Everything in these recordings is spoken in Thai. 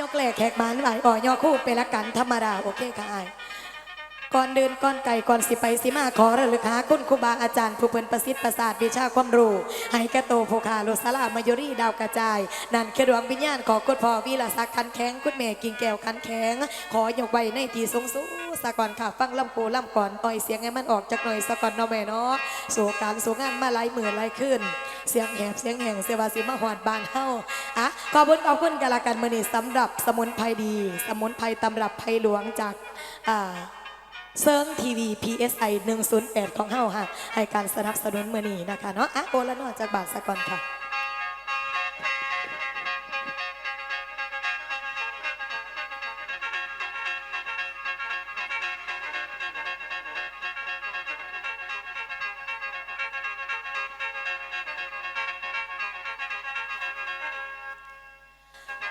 ยกแหลกแขกบานไหวอ่อยอคู่เป็นละกันธรรมดาโอเคค่ะอ ก่อนเดินก่อนไก่ก่อนสิไปสิมาขอระลึกหาคุณครูบาอาจารย์ ผู้เพิ่นประสิทธิ์ประสาทวิชาความรู้ให้กระโตโพคาโลสลามายรีดาวกระจาย นั่นคือดวงวิญญาณของคุณพ่อวิลาศักดิ์คันแข็งคุณแม่กิ่งแก้วคันแข็ง ขอยกไว้ในที่สูงสูสะก่อนค่ะฟังลำโพลำก่อนต่อยเสียงให้มันออกจากหน่อยสะก่อนเนาะแม่เนาะสู่การสู่งานมาหลายหมื่นหลายขึ้น เสียงแหบเสียงแห่งเสวาสิมาหอดบานเฮาอะขอบคุณขอบคุณกันละกันมือนี้สำหรับสมุนไพรดี สมุนไพรตำรับไพรหลวงจากอ่า เซิร์งทีวี PSI 108 ของเฮาค่ะ ให้การสนับสนุนมื้อนี้นะคะเนาะอะโอละนอจากบาทสะก่อนค่ะ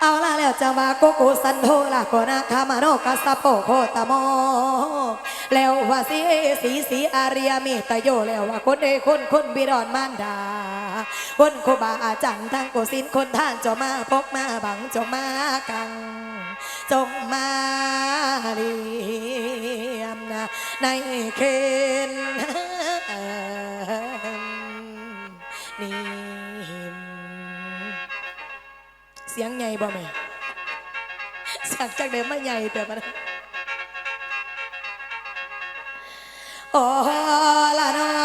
เอาละแล้วจะมาโกโกสันโทละโกนาคามาโนกัสโปโคตาม แล้วว่าสีสีสีอาริยมีตะโยแล้วว่าคนเอคนคนบิดอนมารดา คนโคบาอาจันทั้งโกสินคนท่านเจามาพกมาบังเจามากัง จงมาเรียมนะในเคนนี่เสียงใหญ่บ่แม่เสียงจากเดิมไม่ใหญ่แต่มัน โอ้ล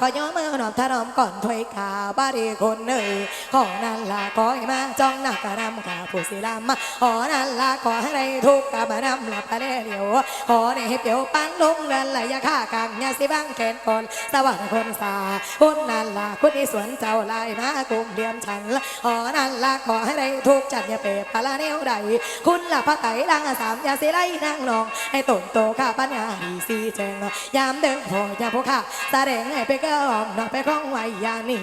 ขอย่อมือหนอมถนอมก่อนถอยขาบารีคนเนยขอนั่นละขอให้มาจ้องหนักกระนำขาผู้ศิลามาขอนั่นละขอให้ได้ทุกข์กับมานำหลับพะเดียวขอในให้เปียวปันลุงนั่นละอยาฆ่ากังยาสิบังแขนก่อนสวัสดิ์คนสาคุณนั่นละคุณที่สวนเจ้าลายมากลุ่มเดียมฉันละขอนั่นละขอให้ได้ทุกข์จัดยาเปรตพละเนวใดคุณละพระไตรดังสามยาสิไล่นั่งนอง ให้ตนโตข้าปัญญาดีสีแจงยามเดินพอยาพวกข้าแสดงให้ไปก็อมนอกไปคล้องไว้ยานี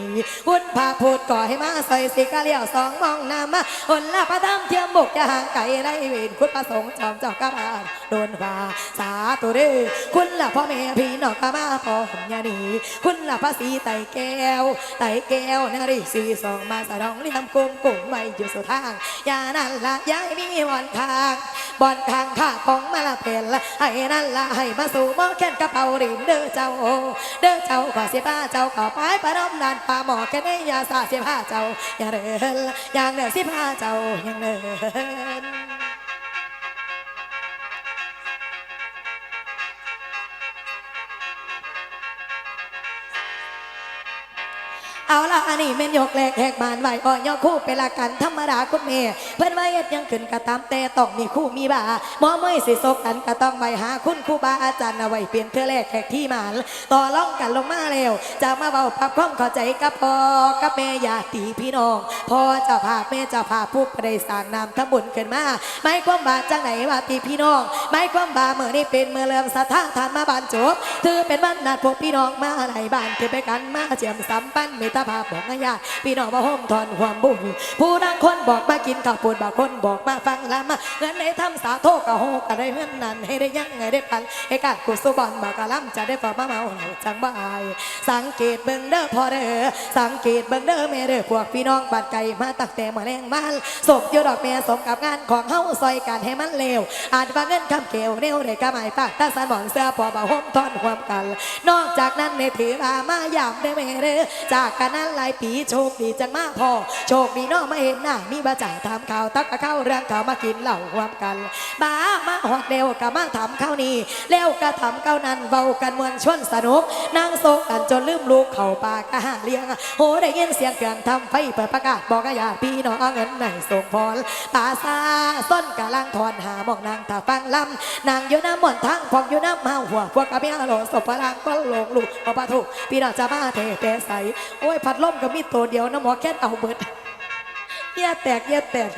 คุณพาพูดก่อให้มาใส่สิกะเลี้ยวสองมองน้ามาคนละพระธรรมเทียมบุกจะห่างไกลไรเวนคุณประสงค์จอมเจ้ากระบาลโดนว่าสาธุเด้อคุณละพ่อแม่พี่น้องกะมาพอผมยานีคุณละพระศรีไตแก้ว ไตแก้วนารีสีสองมาสะดองเลี้ยมกุมกุ่มไว้อยู่สุดทางอยานั่นละยายมีวันทางบอนทางข้าของมาละเป็นละให้นั่นละให้มาสู่หมอแค้นกระเป๋าริมเด้อเจ้าเด้อเจ้าขอเสียผ้าเจ้าขอไปประรมนานป่าหมอแค่นี้ยาสาเสียผ้าเจ้าอย่าเดินอย่างเดินสิผ้าเจ้าอย่างเดิน เอาละอันนี้เม่นยกแหลกแหกบานไหวอ่อยอคู่เป็นละกันธรรมดาคุณเมย์เพื่อนว่าเอ็ดยังขึ้นกระตามแต่ต้องมีคู่มีบาหมอเมยสิซกกันก็ต้องไปหาคุณครูบาอาจารย์เอาไว้เปลี่ยนเพื่อแลกแขกที่หมานต่อล่องกันลงมาเร็วจะมาเบาปรับความเข้าใจกับพ่อกับแม่ญาติพี่น้องพ่อจ้าภาแม่จ้าภาพผู้ประดสร้างนามทำบุญขึ้นมาไม่ความบาจังไหนว่าตีพี่น้องไม่ความบาเมื่อนี้เป็นเมื่อเริ่มสถานทานมาบานจบถือเป็นวันนัดพวกพี่น้องมาไหลบ้านคือไปกันมาเจียมสัมปันเมตภาพบอกงายาพี่น้องมาห่มทอนความบุญผู้ดังคนบอกมากินข้าวปุนบางคนบอกมาฟังละมาเงินในทำสาโทกะโหกะได้เงินนั้นให้ได้ยังไงได้พันให้การกุศลบอลบอกกะล้ำจะได้ฝ่ามาเมาเหล่าจังบ่าย สังเกตเบิ่งเด้อพอเด้อสังเกตเบิ่งเด้อแม่เด้อพวกพี่น้องบ้านไก่มาตั้งแต่มื่อแรงมันศพอยู่ดอกแม่สมกับงานของเฮาซอยกันให้มันเร็วอาจว่าเงินคำเกวเร็วได้กะหมายปากตาสันหมอนเสื้อพอบ่ห่มทอนความกัน นอกจากนั้นในถือมามายามได้แม่เด้อจากกันนั้นหลายปีโชคดีจังมากพอ โชคดีน้อมาเห็นหน้ามีบาจ่าถามข่าวตักเข้าเรื่องข่าวมากินเหล้าความกันบ้ามาหอดเร็วกะมาถามข้าวนี้แล้วกะถามเก้านั้นเบากันมวนชวนสนุกนั่งโซกกันจนลืมลูกเข่าปากกะหาเลี้ยงโหได้ยินเสียงเครื่องทำไฟเปิดประกาศบอกกะยาพี่น้องเอาเงินไหนส่งพรตาซาส้นกะลังทอนหาหมองนางถ้าฟังลำนางอยู่น้ำหมอนทางพองอยู่น้ำมาหัวพวกกะเมียหลศพพลังก็ลงลูกเอาปะทุพี่น้องจะมาเทเตใสโอ้ยพัดลมก็มีตัวเดียวนะหมอแค่เอาเบิดเยี่ยแตกเยี่ยแตก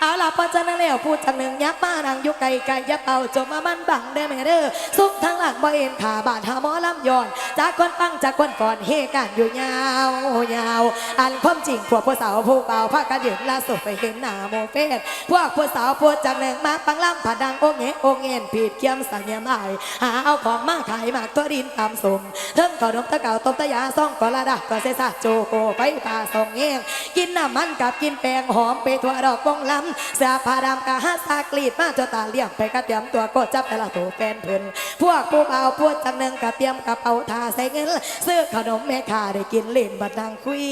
เอาล่ะพราะนั้นแล้วพูดจังหนึ่งยับมานางอยุไก่ไก่ยับเอาจมมามันบังได้ไหมเด้อซุกทั้งหลังบ่เอ็นขาบาดหาหมอลำย้อน จากคนฟังจากคนก่อนเฮกันอยู่ยาวยาว อันความจริงพวกผู้สาวผู้เบาพากันยืนล่าสุดไปเห็นหน้าโมเฟสพวกผู้สาวพูดจังหนึ่งมาปังล่ำผาดังโอเงโอเงนผิดเกียมสัญญาหมายหาเอาของมาขายมากตัวดินตามสมเทิงขนมตะเก่าต้มตะยาซ่องกอละดาก็เสซาโจโกไปปลาสองเงี้ยงกินน้ำมันกับกินแป้งหอมไปทั่วดอกวงลำเสื้อผ้าดำกะฮัสากรีดมาจนตาเลี่ยมไปกะเตรียมตัวก็จับแต่ละตัวแฟนเพิ่นพวกผู้เบาพวกจังหนึ่งกะเตรียมกระเป๋าทาใส่เงินซื้อขนมแม่ค้าได้กินเล่นบัดนางคุย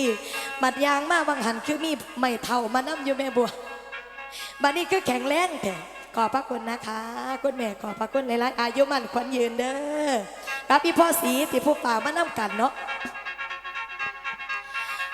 บัดยางมาวังหันคือมีไม่เท่ามาน้ำอยู่แม่บัวบัดนี้คือแข็งแรงแต่ขอบพระคุณนะคะ คุณแม่ขอบพระคุณหลายๆอายุมันขวัญยืนเด้อกับพี่พ่อสีที่ผู้ป่ามานํกันเนาะ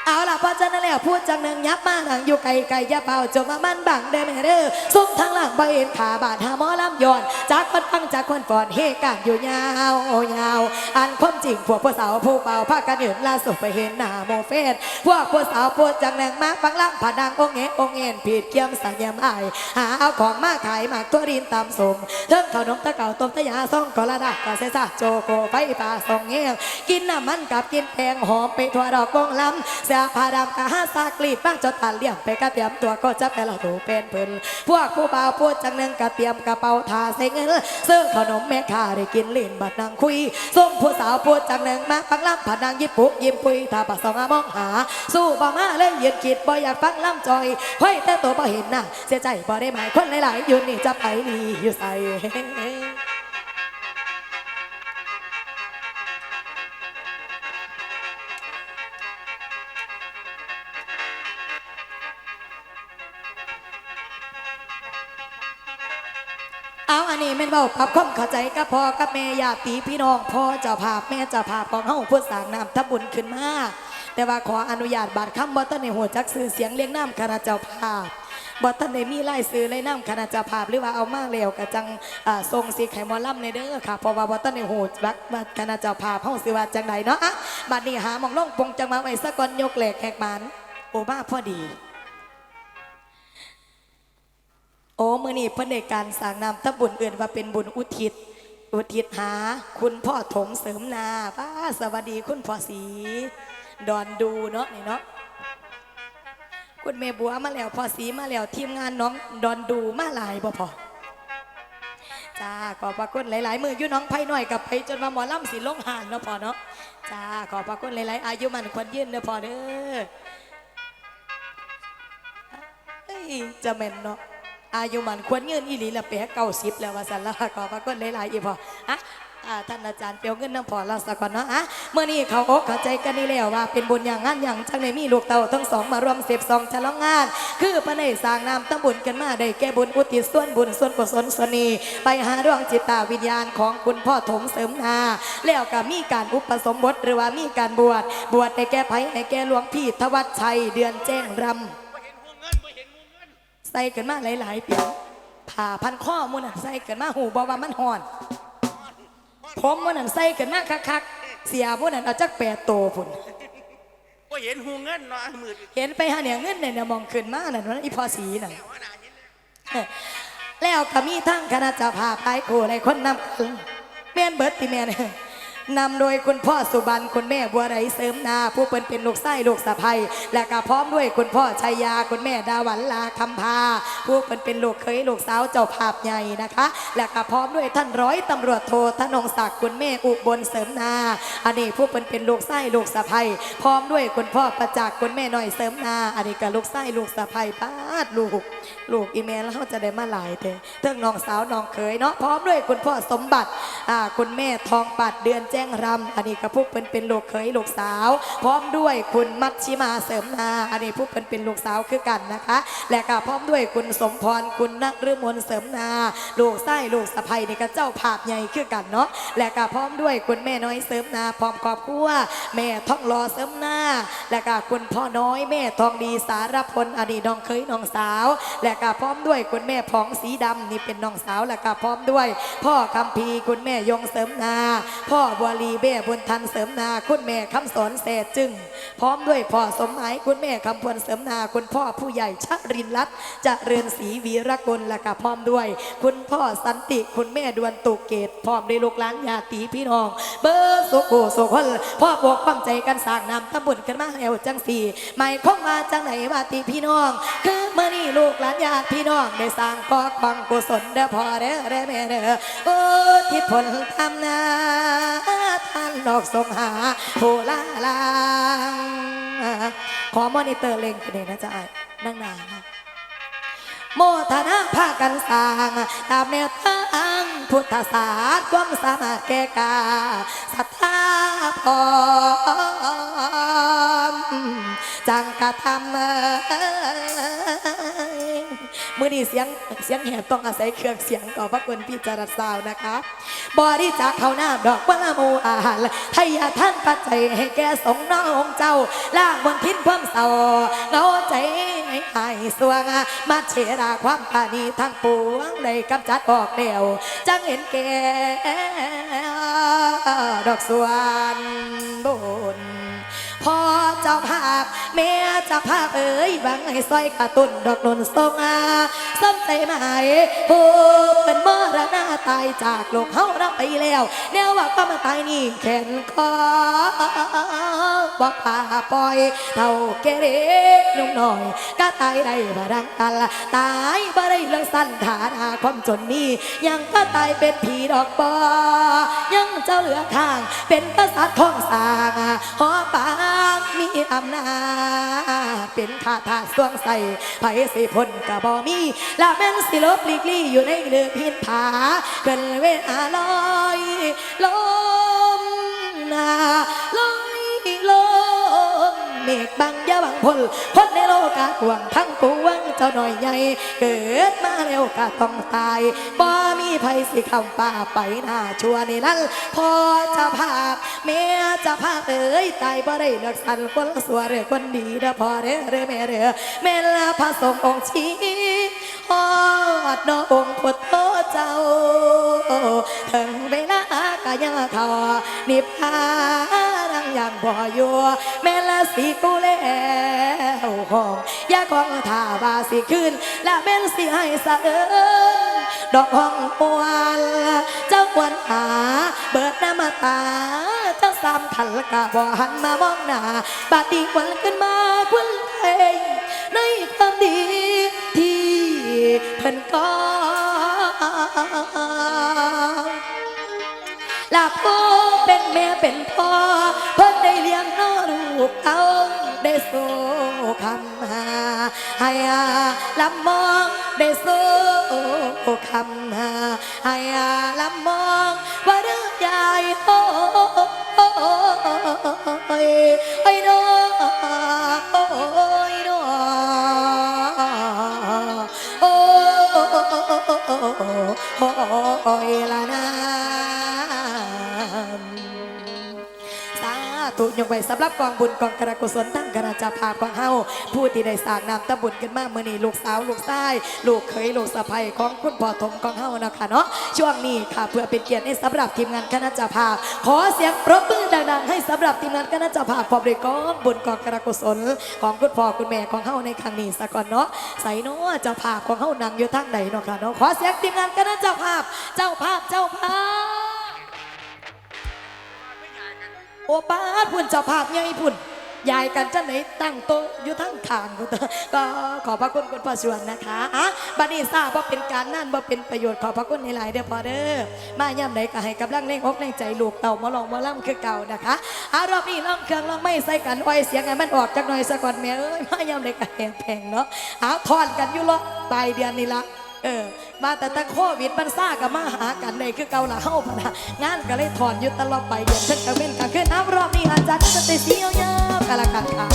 เอาล่ะเพราะฉะนั้นแล้วพูดจังหนึ่งยับมาหนังอยู่ไกลไกลยับเบาจมมามันบังได้ไหมเด้อซุ่มทางหลังใบเอ็นขาบาดหาหมอลำย้อนจากคนฟังจากคนฟอนเฮกันอยู่ยาวยาวอันความจริงพวกผู้สาวผู้เบาพากันเห็นล่าสุดไปเห็นหน้าโมเฟสพวกผู้สาวพูดจังหนึ่งมาฟังล่ำผาดังองเงองเงินผิดเกียมสัญญาหมายหาเอาของมาขายมากตัวรินตามสมเทิงขนมตะเก่าต้มตะยาซ่องกอละดาก็เสซาโจโกไฟปลาสองเงี้ยกินน้ำมันกับกินแพงหอมไปทั่วดอกวงลำสื้อผ้าดำกะห้าซากรีดบ้างจนตาเลี่ยมไปกระเตรียมตัวก็จะไปละถูเป็นพิ่นพวกผู้บ่าวพูดจังหนึ่งกระเตรียมกระเป๋าทาใส่เงินซื้อขนมแม่ค้าได้กินเล่นบัดนางคุยส่งผู้สาวพูดจังหนึ่งมาฟังลำผัดนางยิบปุกยิ้มปุยทาปากสองอามองหา สู้บ่มาเลยยืนคิดบ่อยากฟังลำจอยห้อยแต่ตัวบ่เห็นหน้าเสียใจบ่ได้หมายคนหลายๆอยู่นี่จะไปดีอยู่ใส่ เอาอันนี้แม่นเบาปรับความเข้าใจกับพ่อกับแม่ญาติพี่น้องพ่อเจ้าภาพแม่เจ้าภาพของเฮาผู้สร้างน้ำทับบุญขึ้นมาแต่ว่าขออนุญาตบาดคำบ่ทันในหัวจักสื่อเสียงเรียงน้ำคณะเจ้าภาพบ่ทันได้มีรายซื้อรายน้ำคณะเจ้าภาพหรือว่าเอามาแล้วก็จังอ่าทรงสีไข่มอลำในเด้อค่ะเพราะว่าบ่ทันในหัวจักว่าคณะเจ้าภาพเฮาสิว่าจังใดเนาะอะบัดนี้หาหมองลงปงจังมาไว้ซะก่อนยกแหลกแหกมันโอ้มาพอดี โอ้มือนี่เพิ่นการสร้างนามตะบุญเอื่นว่าเป็นบุญอุทิศ อุทิศหา คุณพ่อถมเสริมนาป้าสวัสดีคุณพ่อสี ดอนดูเนาะนี่เนาะคุณเมบัวมาแล้วพ่อสีมาแล้วทีมงานน้องดอนดูมาหลายบ่พอจ้าขอบพระคุณหลาย ๆ มืออยู่น้องไผ่หน่อยกับไปจนมาหมอลำสีลงหานเนาะพอเนาะจ้าขอบพระคุณหลาย ๆ อายุมันควรยืนเด้อพอเด้อจะแม่นเนาะ อายุมันควรเงินอีหลีละแปะเก้าสิบแล้วว่าสันละขอพระคุณหลายๆอีพออะอ่าท่านอาจารย์เปียวเงินน้ำพอเราสักก่อนเนาะอะเมื่อนี้เขาอกเข้าใจกันนี่แล้วว่าเป็นบุญอย่างงานอย่างจังในมีลูกเต่าทั้งสองมารวมเสพสองฉลองงาน คือพระในสร้างนามตั้งบุญกันมาได้แก่บุญอุทิศส่วนบุญส่วนกุศลส่วนนี้ไปหาดวงจิตตาวิญญาณของคุณพ่อถมเสริมนา แล้วก็มีการอุปสมบทหรือว่ามีการบวชบวชในแก่ไผในแก่หลวงพี่ทวัชชัยเดือนแจ้งรำ ใส่กันมาหลายๆเปียงผ่าพันข้อมูนน่ะใส่กันมาหูบอว่ามันห่อน ผมมูนนั่นใส่กันมาคักๆเสียพวกนั้นเอาจักแปดโตพุ่นบ่เห็นหัวเงินเนาะมือเห็นไปหาเนี่ยเงินเนี่ยเนี่ยมองขึ้นมานั่นว่าอีพอสีนั่นหัวหน้าเห็นแล้วแล้วก็มีทั้งคณะเจ้าภาพหลายคู่หลายคนนำกันแม่นเบิร์ดติแม่น นำโดยคุณพ่อสุบรรณคุณแม่บัวไรเสริมนา ผู้เป็นเป็นลูกไส้ลูกสะใภ้และก็พร้อมด้วยคุณพ่อชัยยา คุณแม่ดาวันลาคำพา ผู้เป็นเป็นลูกเคยลูกสาวเจ้าภาพใหญ่นะคะ และก็พร้อมด้วยท่านร้อยตำรวจโทธนงศักดิ์คุณแม่อุบลเสริมนา อันนี้ผู้เป็นเป็นลูกไส้ลูกสะใภ้พร้อมด้วยคุณพ่อประจักษ์คุณแม่หน่อยเสริมนา อันนี้ก็ลูกไส้ลูกสะใภ้ป้าดลูกลูกอีเมลแล้วเขาจะได้มาหลายเถอะเทิงน้องสาวน้องเขยเนาะพร้อมด้วยคุณพ่อสมบัติคุณแม่ทองปัดเดือนแจงรำอันนี้ก็ผู้เป็นเป็นลูกเขยลูกสาว พร้อมด้วยคุณมัชชิมาเสริมนา อันนี้ผู้เป็นเป็นลูกสาวคือกันนะคะ และก็พร้อมด้วยคุณสมพรคุณนักฤมลเสริมนา ลูกไส้ลูกสะใภ้นี่ก็เจ้าภาพใหญ่คือกันเนาะและก็พร้อมด้วยคุณแม่น้อยเสริมนาพร้อมครอบครัวแม่ท้องรอเสริมนา และก็คุณพ่อน้อยแม่ทองดีสารพลอดีตน้องเคยน้องสาว และก็พร้อมด้วยคุณแม่ผองสีดำนี่เป็นน้องสาวและก็พร้อมด้วย พ่อคำพีคุณแม่ยงเสริมนา พ่อบัวลีเบ้บุญทันเสริมนา คุณแม่คำสอนเศษจึง พร้อมด้วยพ่อสมหมายคุณแม่คำพวนเสริมนา คุณพ่อผู้ใหญ่ชรินรัตจะเรือนศรีวีรกุลและก็พร้อมด้วย คุณพ่อสันติคุณแม่ดวนตุกเกตพร้อมด้วยลูกหลานญาติพี่น้อง เบอร์สุโกสุคนพ่อบอกความใจกันสร้างนำตำบุญกันมาแล้วจังสี่ไม่คงมาจังไหนว่าตีพี่น้อง คือเมื่อนี้ลูกหลานญาติพี่น้องได้สร้างกอความกุศลเด้อพ่อเด้อเด้อแม่เด้อโอ้ที่ผลทำนาท่านดอกสงหาผู้ลาลางขอมอนิเตอร์เล็งกันเลยนะจ๊ะอ้นั่งนานโมทนาพากันสร้าง ตามแนวทางพุทธศาสตร์ความสามารถแก่กาศรัทธาพร้อมจังกระทำ มือนี้เสียงเสียงแหบต้องอาศัยเครื่องเสียงก่อพระคุณพี่จรัสสาวนะคะบริจาคเขาหน้าดอกวะละโมอาหารไทยท่านปัจจัยให้แกสงน้องเจ้าล่างบนทินเพิ่มเศร้าเงาใจให้หายสวงมาเชราความปานีทั้งปวงเลยกำจัดออกเดียวจังเห็นแกดอกสวนบุญ จ้าภาพแม่เจ้าภาพเอ้ยบังให้ซอยกระตุนดอกนนทรงอาสมใจหมายผู้เป็นมรณะตายจากโลกเฮารับไปแล้ว แนวว่าก็มาตายนี่แขนคอบอกพาปล่อยเท่าเกเรนุ่มหน่อย ก็ตายได้บ่ดังกันละตายบ่ได้เรื่องสั้นฐานาความจนนี้ยังก็ตายเป็นผีดอกบอยังเจ้าเหลือข้าง เป็นกษัตริย์ของสางหอปาง มีอำนาจเป็นท่าทาสวงใส่ไผสิพลกะบ่มีละแม่นสิลบลีกลี่อยู่ในเดือพินผาเกินเวลาลอยลมนาลอยลม เมฆบังยาบังพลพ้นในโลกากวางทั้งปวงเจ้าหน่อยใหญ่เกิดมาแล้วก็ต้องตายบ่มีไผสิคำป่าไปหน้าชัวในนั้นพอจะภาพแม่เจะภาพเอ้ยตายบ่ได้เลือกสันคนสัวเรือคนดีเด้อพอเด้อเด้อแม่เด้อแม่ละพระสงฆ์องค์ชีฮอดน้ององค์พุทธเจ้าถึงเวลากะยังเขานิพพาน งยังบ่อยู่แม่ละสิกูแล้วห้องยาของท่าบาสิขึ้น และแม่นสิให้สะเอิญดอกห้องปวนเจ้าควนหา เบิดน้ามาตาเจ้าสามขันกะบ่หันมามองหน้าบาดีควันขึ้นมาควันเพลงในความดีที่เพิ่นก็ลาพ่อเป็นแม่เป็นพ่อเพิ่น กเอาได้สู้คำหาให้อาลำมองได้สู้คำหาให้อาลำมองว่าเรื่องใหญ่โอ้ยไอ้น้อโอ้ยน้อโอ้ยละนาุยกไว้สำหรับกองบุญกองกระกุศลทั้งกระจาภาพของเฮาผู้ที่ได้สร้างนามตะบุญกันมากเมื่อนี้ลูกสาวลูกชายลูกเคยลูกสะใภ้ของคุณพ่อทมของเฮานะคะเนาะช่วงนี้ค่ะเพื่อเป็นเกียรติให้สำหรับทีมงานคณะจาภาพ ขอเสียงปรบมือดังๆให้สำหรับทีมงานคณะจาภาพพร้อมด้วยกองบุญกองกระกุศลของคุณพ่อคุณแม่ของเฮาในครั้งนี้สะก่อนเนาะใส่เนาะจ้าภาพของเฮานั่งอยู่ทางใดเนาะค่ะเนาะขอเสียงทีมงานคณะจาภาพ เจ้าภาพเจ้าภาพ โอ้ป้าพุ่นเจ้าภาพใหญ่พุ่นยายกันจังไหนตั้งโต๊ะอยู่ทั้งทางกูเถอะก็ขอพระคุณคุณพ่อชวนนะคะอะบัดนี้ทราบว่าเป็นการนั่นว่าเป็นประโยชน์ขอพระคุณในหลายเด้อพอเด้อมาย่ำไหนก็ให้กำลังเล่งอกเล่งใจลูกเต่ามาลองมาล่ำคือเก่านะคะอารอบนี้ล่องเครื่องล่องไม่ใส่กันอ้อยเสียงไงมันออกจากหน่อยสะก่อนแม่เอ้ยมาย่ำไหนก็แหงแพงเนาะเอาทอนกันอยู่เละปลายเดือนนี่ละ เออมาแต่แต่โควิดมันซ่ากับมาหากันเลยคือเกาหลาเฮาพนะงานก็เลยถอนยุตลอดไปเดือนเพิ่นก็เว้นก็ขึ้นน้ำรอบนี้อาจารย์จะติสียาวๆกันละกันค่ะ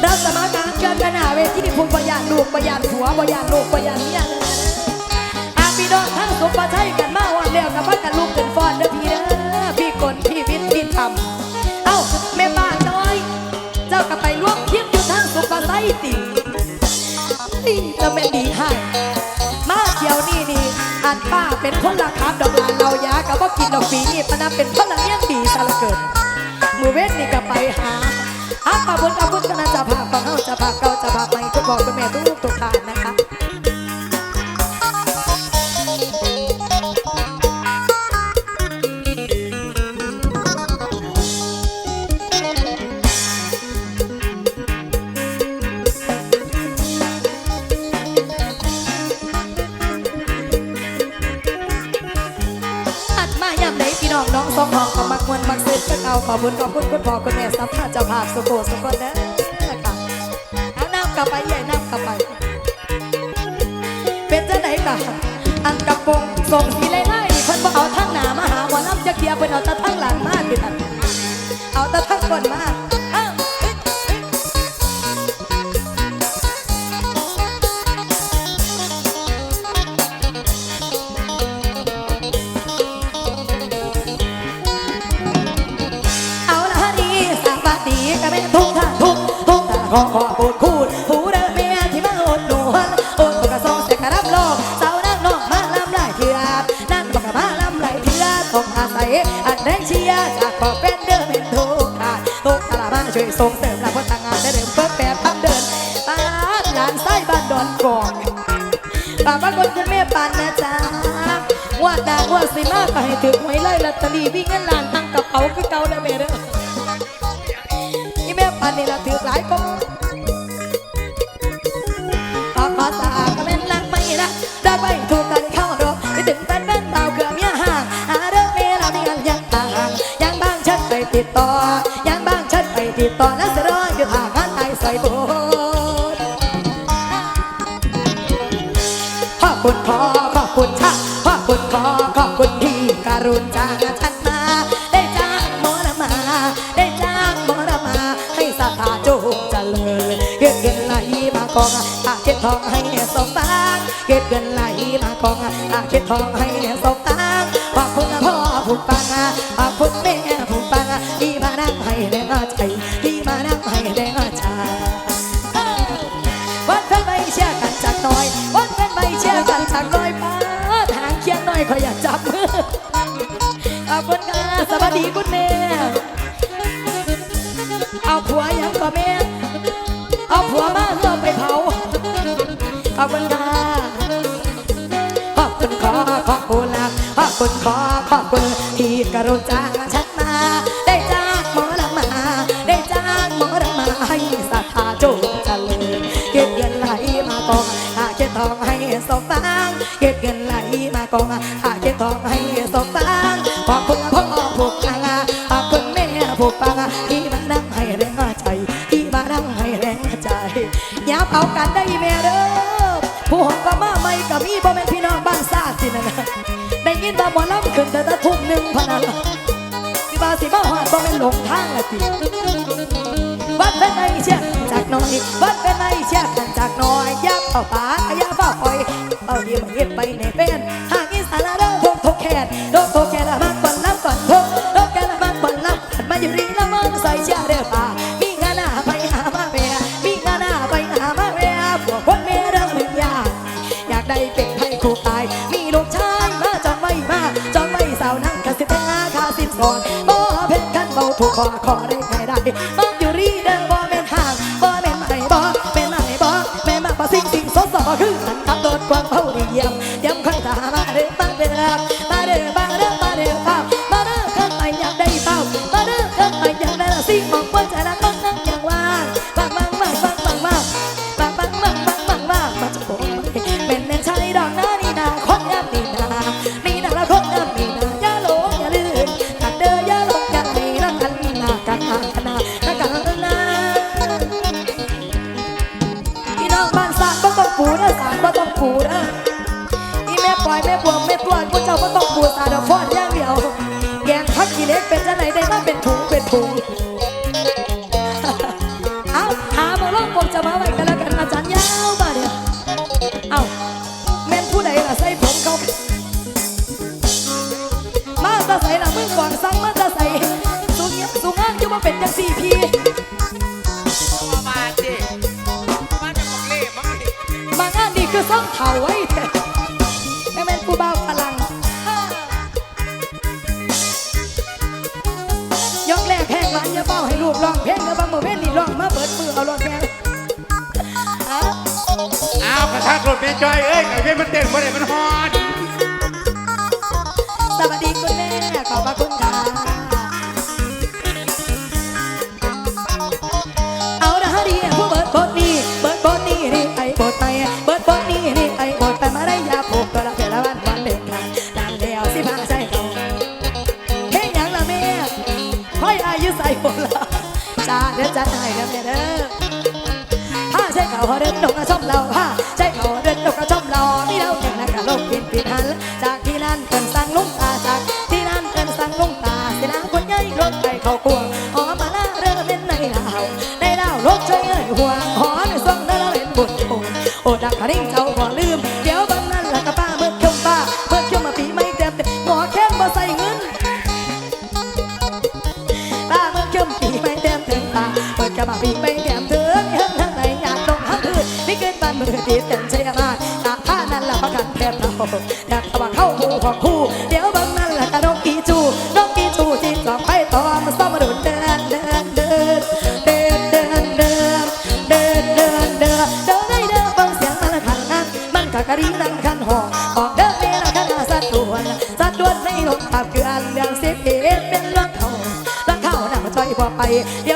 เราสมาการเกินกันหาเวทีพุ่งประหยัดลูกประหยัดผัวประหยัดลูกประหยัดเมียเลยอาพี่น้องทั้งสุภาชัยกันมาวันแล้วกับพักกันลูกกันฟอนเด้อพี่เด้อพี่กลพี่วิทย์พี่ทำเอ้าแม่บ้านน้อย เจ้าก็ไปร่วมคิดอยู่ทั้งสุภาชัยติ จะเป็นดีให้มาเที่ยวนี่นี่อันป้าเป็นคนละครับดอกลานเรายากับว่ากินดอกปีนี่ปนาเป็นพลังเลี้ยงดีซะเหละเกินมือเวทนี่ก็ไปหาอาป้าบุญอาบุญคณะจะพาของเฮาจะพาเก่าจะพาใหม่คุณพ่อคุณแม่ทุกทุกทานนะคะ ขอบคุณขอบคุณคุณพ่อคุณแม่สัมภาษณ์เจ้าภาพสุโขสุขคนเด้อค่ะเอาน้ำกลับไปใหญ่น้ำกลับไป เป็นจะไหนกะอันกระปงส่งสีไล่ไล่เพิ่นบ่เอาทั้งหน้ามาหาหมอลำจักเทียเพิ่นเอาแต่ทั้งหลังมาติดอันเอาแต่ทั้งก้นมา ทุกท่านขอขอพูดคูดผู้เดินเมียที่มาอดหนวลอดกระซองเสกกระรับโลกสาวนั่งนอกมาลำไหลเถื่อนั่นบอกกะมาลำไหลเถื่อต้องอาศัยอันแรงเชียร์จากขอเป็นเดิมเป็นทุกท่านทุกท่าละมาช่วยส่งเสริมและพัฒนางานได้เดิมเพิ่มแบบพับเดินป้าดหลานไส้บ้านดอนกอกป้าบ้านคนคุณแม่ปันนะจ๊ะว่าดางว่าสิมาก็ให้ถึงไว้ไล่ลอตเตอรี่วิ่งเงินล้านตั้งกระเป๋าคือเก่าเด้อแม่เด้อ ติดต่อยังบ้างฉันไปติดต่อแล้วจะรออยู่ทางงานไทยใส่โบสขอบคุณขอขอบคุณชาขอบคุณขอขอบคุณที่การุณจ้างฉันมา ได้จ้างหมอลำมา ได้จ้างหมอลำมา ให้สถาจงเจริญเกิดเงินไหลมากองอาเก็บทองให้สมบังเกิดเงินไหลมากองอาเก็บทองให้สมบังขอบคุณพ่อผู้ปังขอ สวัสดีคุณแม่ เอาผัวยังก็แม่ เอาผัวมาเพื่อไปเผาขอบคุณค่ะขอบคุณขอขอบคุณละขอบคุณขอขอบคุณที่กรุณา งทางละติวัดเป็นไอเชียจากน้อยวัดเป็นไอเชียกันจากน้อยยับเอาป่ากยับเอาปอยเป่าเดียวมาเย็บไปในเป็นหางอีสานเราโดนทุกแขนโดนทุกแขนละมัน খড় খড়ে খেরানি เป็นถุงเป็นถุงเอาหามาล่องผมจะมาไว้กันแล้วกันอาจารย์ยาวมาเดี๋ยวเอาแม่นผู้ใดล่ะใส่ผมเขามาตาใส่ละมือกวางสั่งมาตาใส่สูงเงียบสูงอ้างอยู่ว่าเป็นจังสี่พี่มาดิมาจะบอกเล่มั้งดิบางงานนี่คือซ่องเถาไว้แท้แม่ บ่แม่นนี่ร้องมาเปิดมือเอารถแม่ฮะอ้าวกระทักรถแม่จอยเอ้ยไก่เว้ยมันเต้นบ่ได้มันฮอนสวัสดีคุณแม่ขอบพระคุณค่ะเอาละฮะดีผู้เบิร์ดบทนี้เบิร์ดบทนี้นี่ไอ้บทไปเบิร์ดบทนี้นี่ไอ้บทไปมาได้ยาผูกตัวละเพื่อละวันวันเด็กค่ะดังเดียวสิพาใจเขาเฮ้ยยังละแม่ค่อยอายุใส่หมดละ จ้าเดี๋ยวจะได้เด้อแม่เด้อถ้าใช่เขาเดินดงกระชอมเราถ้าใช่เขาเดินดงกระชอมเรามีเราอย่างนั้นกะโลกปิดปิดหันจากที่นั่นเกินสั่งลุงตาจากที่นั่นเกินสั่งลุงตาสินะคนใหญ่รถไปเขากว เข้าหูของคู่เดี๋ยวบางนั้นละกะนกอีจูนกอีจูจีบสองไผ่ตอมซ้อมมาดุนเดินเดินเดินเดินเดินเดินเดินเดินเดินเดินได้เดินฟังเสียงมันขันนั้นมันกะกะรีนั่งขันหอกออกเดินเมละขันสัดดวนสัดดวนในลมตับคืออันเดืองเสิบเอ็ดเป็นรถเขาเรักเข้าหน้าใจพอไปเดี๋ยว